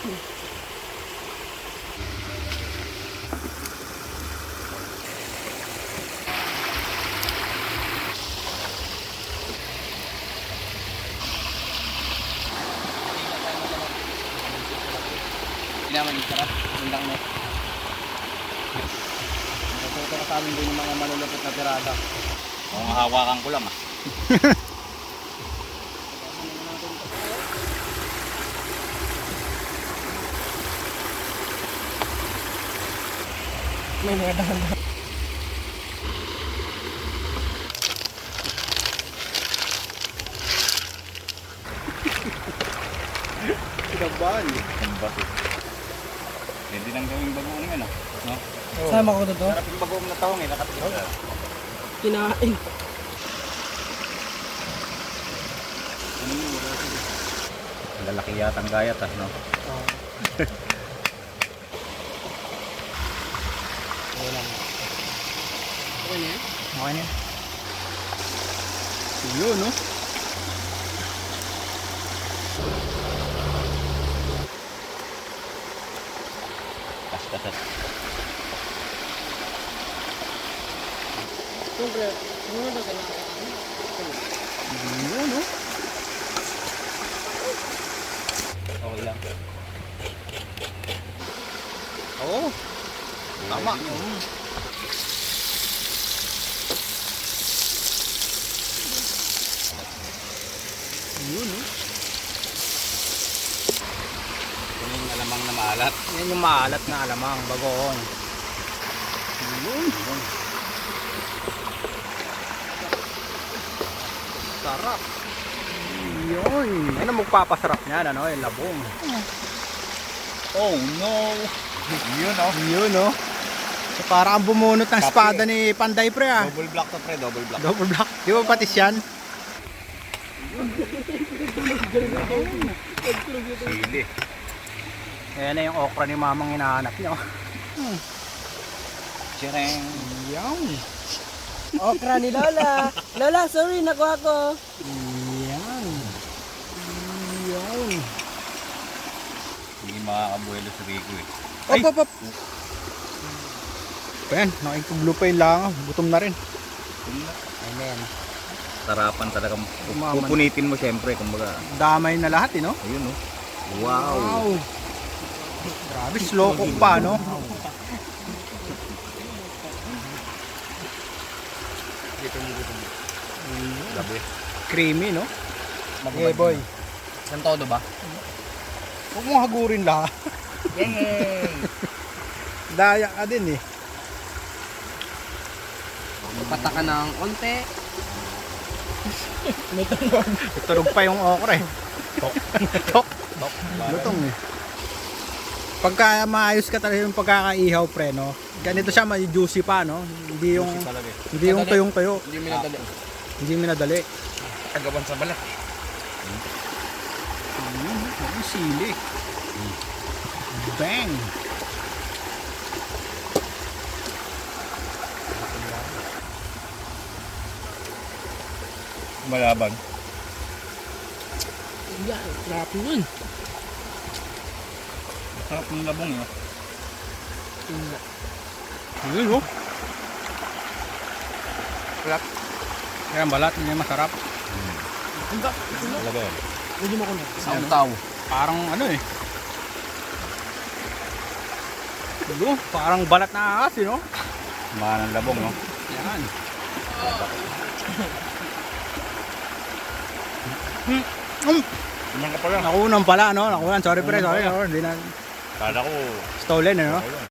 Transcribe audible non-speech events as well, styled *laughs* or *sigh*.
Naman yung sarap. Amin din yung mga malulupit na. Kung hawakan ko lang. May mga dahan Kinabahan eh. Bato. Pwede nang gawing bagoong yan ah. No? Sama ko to. Sarap yung bagoong na taong eh. Nakatikip na. Kinain. Lalaki yata ang gayat ah. No? Okay na. Yun no? Kas-kasat. Siyempre, sumunod na ka Yun no? Okay lang. Oo. Tama. Yun no? Ano yung alamang na maalat? Yan yung maalat na alamang, bagoong. Yun. Sarap. Yun. Yan ang magpapasarap niyan, ano, yung labong. Oh no! Yun oh. Yun, no? So, para ang bumunot ng espada ni Panday Pre, ah. Double block to pre, double block. Double block. Di ba patis yan? Sili. Ayan na yung okra ni mamang hinahanap niyo. Chireng. Yan. Okra ni Lola. Lola, sorry, nakuha ko. Yan. Yan. Hindi makakabuelo si Rico eh. Op, op, op. Ayan, nakikublo pa yung langaw. Gutom na rin. Amen. Sarapan talaga. Umaman. Pupunitin mo syempre. Kumbaga, Damay na lahat, eh, no? ayun oh. Wow. Grabe, slow cook pa, no? Gabi. Creamy, no? Okay, boy. San todo ba? Huwag mong hagurin lahat. Yay! Daya ka din, eh. Pata ka ng onte. *laughs* Tunog pa yung okra, eh. Tok. Tok. Lutong, eh. Pagka maayos ka talaga yung pagkakaihaw, pre, no? Ganito siya, may juicy pa, no? Hindi yung, eh. hindi yung tuyong-tuyo. Hindi mo nadali. Hindi minadali. Agawan sa balat. Ang sili. Bang! Malaban. Yeah, sarap nun. Sarap ng labong eh. Ayun, oh. Sarap. Kaya balat, hindi masarap. Talaga yan. Pwede mo ko na. Sautaw. Parang ano eh. Ano, parang balat na ahas, eh, no? Mahal ng labong no? Yan. *laughs* Ganyan ka pala. Nakunan pala, no? Nakunan. Sorry, pre. Sorry. no? Hindi na Kala ko, stolen, no? okay lang.